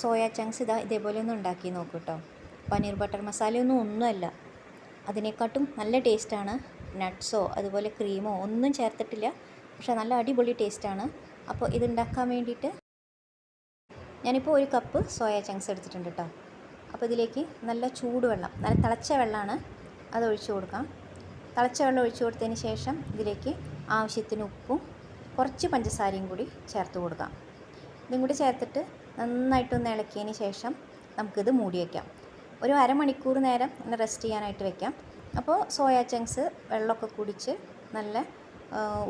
Soya chunks ഇതാ ഇതേപോലെ ഒന്ന് ഉണ്ടാക്കി നോക്കൂ കേട്ടോ പനീർ ബട്ടർ മസാലയൊന്നും ഒന്നുമല്ല. അതിനെക്കാട്ടും നല്ല ടേസ്റ്റാണ് നട്ട്സോ അതുപോലെ ക്രീമോ ഒന്നും ചേർത്തിട്ടില്ല. പക്ഷേ നല്ല അടിപൊളി ടേസ്റ്റാണ്. അപ്പോൾ ഇത് ഉണ്ടാക്കാൻ വേണ്ടിയിട്ട് ഞാനിപ്പോൾ ഒരു കപ്പ് സോയ ചങ്ക്സ് എടുത്തിട്ടുണ്ട് കേട്ടോ അപ്പോൾ ഇതിലേക്ക് നല്ല ചൂടുവെള്ളം നല്ല തിളച്ച വെള്ളമാണ് അത് ഒഴിച്ചു കൊടുക്കാം. തിളച്ച വെള്ളം ഒഴിച്ചു കൊടുത്തതിന് ശേഷം ഇതിലേക്ക് ആവശ്യത്തിന് ഉപ്പും കുറച്ച് പഞ്ചസാരയും കൂടി ചേർത്ത് കൊടുക്കാം. ഇതും കൂടി ചേർത്തിട്ട് നന്നായിട്ടൊന്ന് ഇളക്കിയതിന് ശേഷം നമുക്കിത് മൂടി വയ്ക്കാം ഒരു അരമണിക്കൂർ നേരം ഒന്ന് റെസ്റ്റ് ചെയ്യാനായിട്ട് വെക്കാം. അപ്പോൾ സോയാ ചങ്ക്സ് വെള്ളമൊക്കെ കുടിച്ച് നല്ല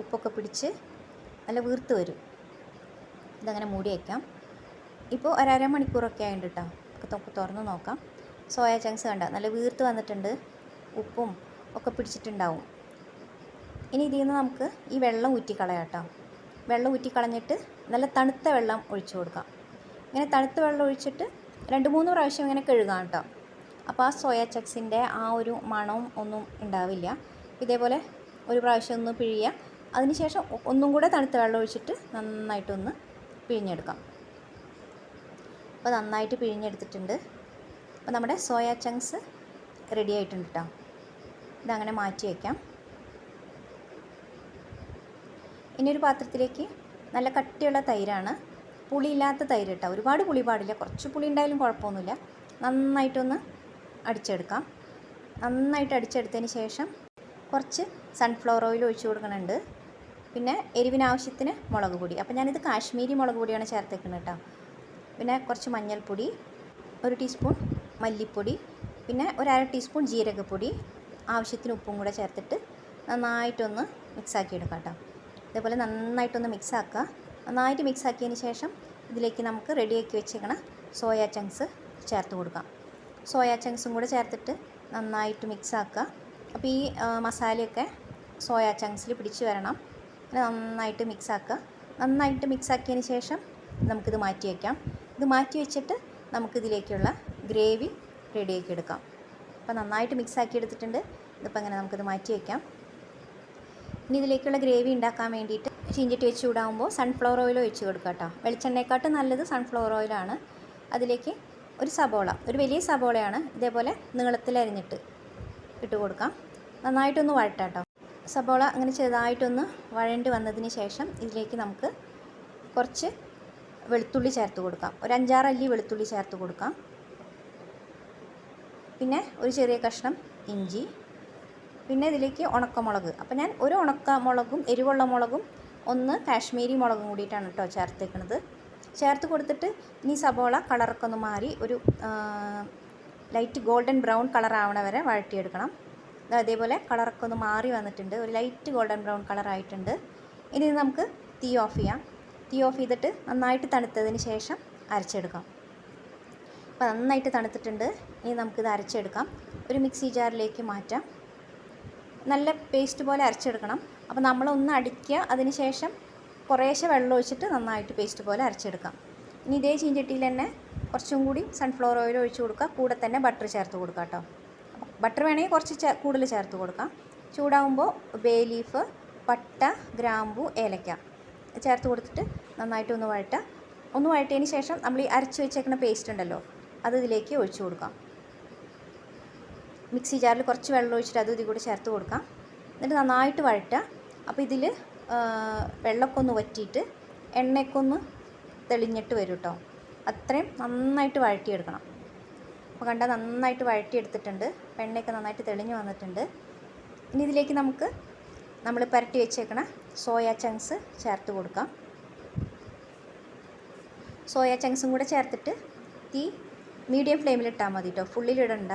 ഉപ്പൊക്കെ പിടിച്ച് നല്ല വീർത്ത് വരും. ഇതങ്ങനെ മൂടി വയ്ക്കാം ഇപ്പോൾ ഒരു അരമണിക്കൂറൊക്കെ ആയിട്ടുണ്ട് കേട്ടോ നമുക്ക് തുറന്ന് നോക്കാം. സോയാ ചങ്ക്സ് കണ്ട നല്ല വീർത്ത് വന്നിട്ടുണ്ട്. ഉപ്പും ഒക്കെ പിടിച്ചിട്ടുണ്ടാവും. ഇനി ഇതിൽ നിന്ന് നമുക്ക് ഈ വെള്ളം ഊറ്റിക്കളയാം കേട്ടോ വെള്ളം ഊറ്റിക്കളഞ്ഞിട്ട് നല്ല തണുത്ത വെള്ളം ഒഴിച്ചു കൊടുക്കാം. ഇങ്ങനെ തണുത്ത വെള്ളം ഒഴിച്ചിട്ട് രണ്ട് മൂന്ന് പ്രാവശ്യം ഇങ്ങനെ കഴുകാം കേട്ടോ. അപ്പോൾ ആ സോയ ചക്സിന്റെ ആ ഒരു മണവും ഒന്നും ഉണ്ടാവില്ല. ഇതേപോലെ ഒരു പ്രാവശ്യം ഒന്ന് പിഴിയുക. അതിനുശേഷം ഒന്നും കൂടെ തണുത്ത വെള്ളം ഒഴിച്ചിട്ട് നന്നായിട്ടൊന്ന് പിഴിഞ്ഞെടുക്കാം. അപ്പോൾ നന്നായിട്ട് പിഴിഞ്ഞെടുത്തിട്ടുണ്ട്. അപ്പോൾ നമ്മുടെ സോയ ചങ്ക്സ് റെഡി ആയിട്ടുണ്ട് കേട്ടോ. ഇതങ്ങനെ മാറ്റി വയ്ക്കാം. ഇനി ഒരു പാത്രത്തിലേക്ക് നല്ല കട്ടിയുള്ള തൈരാണ് പുളിയില്ലാത്ത തൈര് കേട്ടോ. ഒരുപാട് പുളി പാടില്ല. കുറച്ച് പുളി ഉണ്ടായാലും കുഴപ്പമൊന്നുമില്ല. നന്നായിട്ടൊന്ന് അടിച്ചെടുക്കാം. നന്നായിട്ട് അടിച്ചെടുത്തതിന് ശേഷം കുറച്ച് സൺഫ്ലവർ ഓയിൽ ഒഴിച്ച് കൊടുക്കുന്നുണ്ട് പിന്നെ എരിവിനാവശ്യത്തിന് മുളക് പൊടി. അപ്പോൾ ഞാനിത് കാശ്മീരി മുളക് പൊടിയാണ് ചേർത്തേക്കുന്നത് കേട്ടോ. പിന്നെ കുറച്ച് മഞ്ഞൾപ്പൊടി ഒരു ടീസ്പൂൺ മല്ലിപ്പൊടി പിന്നെ ഒരു അര ടീസ്പൂൺ ജീരകപ്പൊടി ആവശ്യത്തിന് ഉപ്പും കൂടെ ചേർത്തിട്ട് നന്നായിട്ടൊന്ന് മിക്സാക്കി എടുക്കാം കേട്ടോ. ഇതേപോലെ നന്നായിട്ടൊന്ന് മിക്സ് ആക്കുക. നന്നായിട്ട് മിക്സ് ആക്കിയതിന് ശേഷം ഇതിലേക്ക് നമുക്ക് റെഡിയാക്കി വെച്ചേക്കണ സോയ ചങ്ക്സ് ചേർത്ത് കൊടുക്കാം. സോയ ചങ്ക്സും കൂടെ ചേർത്തിട്ട് നന്നായിട്ട് മിക്സ് ആക്കുക. അപ്പോൾ ഈ മസാലയൊക്കെ സോയ ചങ്ക്സിൽ പിടിച്ച് വരണം. നന്നായിട്ട് മിക്സ് ആക്കുക. നന്നായിട്ട് മിക്സ് ആക്കിയതിന് ശേഷം നമുക്കിത് മാറ്റി വയ്ക്കാം ഇത് മാറ്റി വെച്ചിട്ട് നമുക്കിതിലേക്കുള്ള ഗ്രേവി റെഡിയാക്കി എടുക്കാം. അപ്പോൾ നന്നായിട്ട് മിക്സ് ആക്കി എടുത്തിട്ടുണ്ട്. ഇതിപ്പോൾ അങ്ങനെ നമുക്കിത് മാറ്റി വയ്ക്കാം ഇനി ഇതിലേക്കുള്ള ഗ്രേവി ഉണ്ടാക്കാൻ വേണ്ടിയിട്ട് ചീഞ്ചട്ടി വെച്ച് ചൂടാകുമ്പോൾ സൺഫ്ലവർ ഓയിൽ ഒഴിച്ച് കൊടുക്കുക കേട്ടോ. വെളിച്ചെണ്ണയെക്കാട്ടും നല്ലത് സൺഫ്ലവർ ഓയിലാണ് അതിലേക്ക് ഒരു സബോള ഒരു വലിയ സബോളയാണ് ഇതേപോലെ നീളത്തിൽ അരിഞ്ഞിട്ട് ഇട്ട് കൊടുക്കാം. നന്നായിട്ടൊന്ന് വഴട്ടാം കേട്ടോ. സബോള അങ്ങനെ ചെറുതായിട്ടൊന്ന് വഴണ്ടി വന്നതിന് ശേഷം ഇതിലേക്ക് നമുക്ക് കുറച്ച് വെളുത്തുള്ളി ചേർത്ത് കൊടുക്കാം. ഒരു അഞ്ചാറ് അല്ലി വെളുത്തുള്ളി ചേർത്ത് കൊടുക്കാം. പിന്നെ ഒരു ചെറിയ കഷ്ണം ഇഞ്ചി. പിന്നെ ഇതിലേക്ക് ഉണക്കമുളക്. അപ്പോൾ ഞാൻ ഒരു ഉണക്കമുളകും എരിവുള്ള മുളകും ഒന്ന് കാശ്മീരി മുളകും കൂടിയിട്ടാണ് കേട്ടോ ചേർത്തേക്കുന്നത് ചേർത്ത് കൊടുത്തിട്ട് ഇനി സബോള കളറൊക്കെ ഒന്ന് മാറി ഒരു ലൈറ്റ് ഗോൾഡൻ ബ്രൗൺ കളർ ആവണ വരെ വഴറ്റിയെടുക്കണം. അതേപോലെ കളറൊക്കെ ഒന്ന് മാറി വന്നിട്ടുണ്ട്. ഒരു ലൈറ്റ് ഗോൾഡൻ ബ്രൗൺ കളർ ആയിട്ടുണ്ട്. ഇനി നമുക്ക് തീ ഓഫ് ചെയ്യാം. തീ ഓഫ് ചെയ്തിട്ട് നന്നായിട്ട് തണുത്തതിന് ശേഷം അരച്ചെടുക്കാം. അപ്പോൾ നന്നായിട്ട് തണുത്തിട്ടുണ്ട്. ഇനി നമുക്കിത് അരച്ചെടുക്കാം. ഒരു മിക്സി ജാറിലേക്ക് മാറ്റാം. നല്ല പേസ്റ്റ് പോലെ അരച്ചെടുക്കണം. അപ്പോൾ നമ്മളൊന്ന് അടിക്കുക. അതിന് ശേഷം കുറേശ്ശെ വെള്ളം ഒഴിച്ചിട്ട് നന്നായിട്ട് പേസ്റ്റ് പോലെ അരച്ചെടുക്കാം. ഇനി ഇതേ ചീഞ്ചട്ടിയിൽ തന്നെ കുറച്ചും കൂടി സൺഫ്ലവർ ഓയിൽ ഒഴിച്ച് കൊടുക്കുക. കൂടെ തന്നെ ബട്ടർ ചേർത്ത് കൊടുക്കുക കേട്ടോ. ബട്ടർ വേണമെങ്കിൽ കുറച്ച് കൂടുതൽ ചേർത്ത് കൊടുക്കാം. ചൂടാകുമ്പോൾ ബേ ലീഫ് പട്ട ഗ്രാമ്പു ഏലക്ക ചേർത്ത് കൊടുത്തിട്ട് നന്നായിട്ട് ഒന്ന് വഴട്ടുക ഒന്ന് വഴട്ടിയതിന് ശേഷം നമ്മൾ ഈ അരച്ച് വെച്ചേക്കുന്ന പേസ്റ്റ് ഉണ്ടല്ലോ അത് ഇതിലേക്ക് ഒഴിച്ചു കൊടുക്കാം. മിക്സി ജാറിൽ കുറച്ച് വെള്ളം ഒഴിച്ചിട്ട് അതും ഇതിൽ കൂടി ചേർത്ത് കൊടുക്കാം. എന്നിട്ട് നന്നായിട്ട് വഴറ്റുക. അപ്പോൾ ഇതിൽ വെള്ളമൊക്കെ ഒന്ന് വറ്റിയിട്ട് എണ്ണയൊക്കെ ഒന്ന് തെളിഞ്ഞിട്ട് വരും കേട്ടോ അത്രയും നന്നായിട്ട് വഴറ്റിയെടുക്കണം. അപ്പോൾ കണ്ടാൽ നന്നായിട്ട് വഴറ്റിയെടുത്തിട്ടുണ്ട്. എണ്ണയൊക്കെ നന്നായിട്ട് തെളിഞ്ഞ് വന്നിട്ടുണ്ട്. ഇനി ഇതിലേക്ക് നമുക്ക് നമ്മൾ പുരട്ടി വെച്ചേക്കണ സോയ ചങ്ക്സ് ചേർത്ത് കൊടുക്കാം. സോയ ചങ്ക്സും കൂടെ ചേർത്തിട്ട് തീ മീഡിയം ഫ്ലെയിമിലിട്ടാൽ മതി കേട്ടോ ഫുള്ളിലിടണ്ട.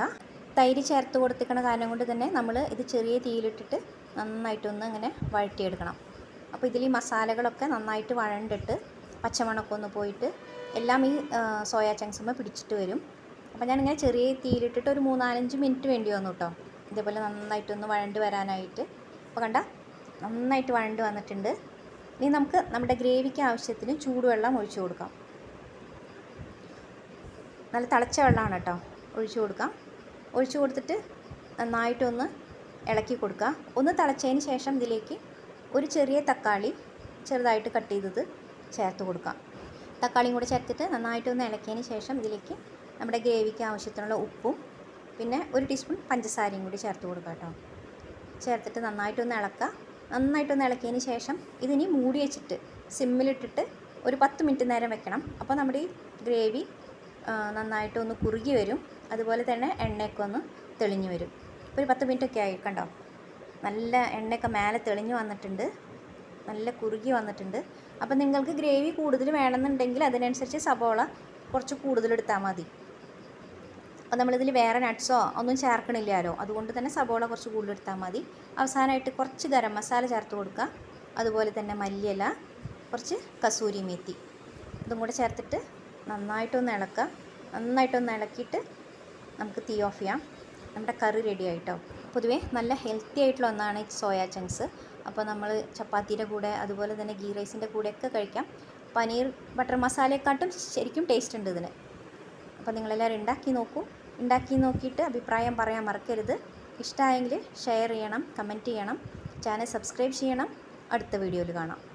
തൈര് ചേർത്ത് കൊടുത്തിക്കണ കാരണം കൊണ്ട് തന്നെ നമ്മൾ ഇത് ചെറിയ തീയിലിട്ടിട്ട് നന്നായിട്ടൊന്ന് ഇങ്ങനെ വഴറ്റിയെടുക്കണം. അപ്പോൾ ഇതിൽ ഈ മസാലകളൊക്കെ നന്നായിട്ട് വഴണ്ടിട്ട് പച്ചമണമൊക്കെ ഒന്ന് പോയിട്ട് എല്ലാം ഈ സോയാ ചങ്ക്സുമ്മ പിടിച്ചിട്ട് വരും. അപ്പോൾ ഞാനിങ്ങനെ ചെറിയ തീയിലിട്ടിട്ട് ഒരു മൂന്നാലഞ്ച് മിനിറ്റ് വേണ്ടി വന്നു കേട്ടോ. ഇതേപോലെ നന്നായിട്ടൊന്ന് വഴണ്ട് വരാനായിട്ട്. അപ്പോൾ കണ്ട നന്നായിട്ട് വഴണ്ട് വന്നിട്ടുണ്ട്. ഇനി നമുക്ക് നമ്മുടെ ഗ്രേവിക്ക് ആവശ്യത്തിന് ചൂടുവെള്ളം ഒഴിച്ച് കൊടുക്കാം. നല്ല തിളച്ച വെള്ളമാണ് കേട്ടോ. ഒഴിച്ചു കൊടുക്കാം. ഒഴിച്ചു കൊടുത്തിട്ട് നന്നായിട്ടൊന്ന് ഇളക്കി കൊടുക്കുക. ഒന്ന് തിളച്ചതിന് ശേഷം ഇതിലേക്ക് ഒരു ചെറിയ തക്കാളി ചെറുതായിട്ട് കട്ട് ചെയ്തത് ചേർത്ത് കൊടുക്കാം തക്കാളിയും കൂടെ ചേർത്തിട്ട് നന്നായിട്ടൊന്ന് ഇളക്കിയതിന് ശേഷം ഇതിലേക്ക് നമ്മുടെ ഗ്രേവിക്ക് ആവശ്യത്തിനുള്ള ഉപ്പും പിന്നെ ഒരു ടീസ്പൂൺ പഞ്ചസാരയും കൂടി ചേർത്ത് കൊടുക്കുക കേട്ടോ. ചേർത്തിട്ട് നന്നായിട്ടൊന്ന് ഇളക്കുക. നന്നായിട്ടൊന്ന് ഇളക്കിയതിന് ശേഷം ഇതിനി മൂടി വെച്ചിട്ട് സിമ്മിലിട്ടിട്ട് ഒരു പത്ത് മിനിറ്റ് നേരം വെക്കണം. അപ്പോൾ നമ്മുടെ ഈ ഗ്രേവി നന്നായിട്ടൊന്ന് കുറുകി വരും. അതുപോലെ തന്നെ എണ്ണയൊക്കെ ഒന്ന് തെളിഞ്ഞു വരും. ഒരു പത്ത് മിനിറ്റൊക്കെ ആയി കണ്ടോ? നല്ല എണ്ണയൊക്കെ മേലെ തെളിഞ്ഞു വന്നിട്ടുണ്ട്. നല്ല കുറുകി വന്നിട്ടുണ്ട്. അപ്പം നിങ്ങൾക്ക് ഗ്രേവി കൂടുതൽ വേണമെന്നുണ്ടെങ്കിൽ അതിനനുസരിച്ച് സബോള കുറച്ച് കൂടുതലെടുത്താൽ മതി. അപ്പോൾ നമ്മളിതിൽ വേറെ നട്ട്സോ ഒന്നും ചേർക്കണില്ലല്ലോ. അതുകൊണ്ട് തന്നെ സബോള കുറച്ച് കൂടുതലെടുത്താൽ മതി. അവസാനമായിട്ട് കുറച്ച് ഗരം മസാല ചേർത്ത് കൊടുക്കുക. അതുപോലെ തന്നെ മല്ലിയില കുറച്ച് കസൂരി മേത്തി. ഇതും കൂടെ ചേർത്തിട്ട് നന്നായിട്ടൊന്ന് ഇളക്കുക. നന്നായിട്ടൊന്ന് ഇളക്കിയിട്ട് നമുക്ക് തീ ഓഫ് ചെയ്യാം. നമ്മുടെ കറി റെഡി ആയിട്ടോ. പൊതുവേ നല്ല ഹെൽത്തി ആയിട്ടുള്ള ഒന്നാണ് സോയാ ചങ്ക്സ് അപ്പോൾ നമ്മൾ ചപ്പാത്തിയുടെ കൂടെ അതുപോലെ തന്നെ ഗീ റൈസിന്റെ കൂടെയൊക്കെ കഴിക്കാം. പനീർ ബട്ടർ മസാലയെക്കാട്ടും ശരിക്കും ടേസ്റ്റ് ഉണ്ട് ഇതിന്. അപ്പോൾ നിങ്ങളെല്ലാവരും ഉണ്ടാക്കി നോക്കൂ. ഉണ്ടാക്കി നോക്കിയിട്ട് അഭിപ്രായം പറയാൻ മറക്കരുത്. ഇഷ്ടമായെങ്കിൽ ഷെയർ ചെയ്യണം കമന്റ് ചെയ്യണം. ചാനൽ സബ്സ്ക്രൈബ് ചെയ്യണം. അടുത്ത വീഡിയോയിൽ കാണാം.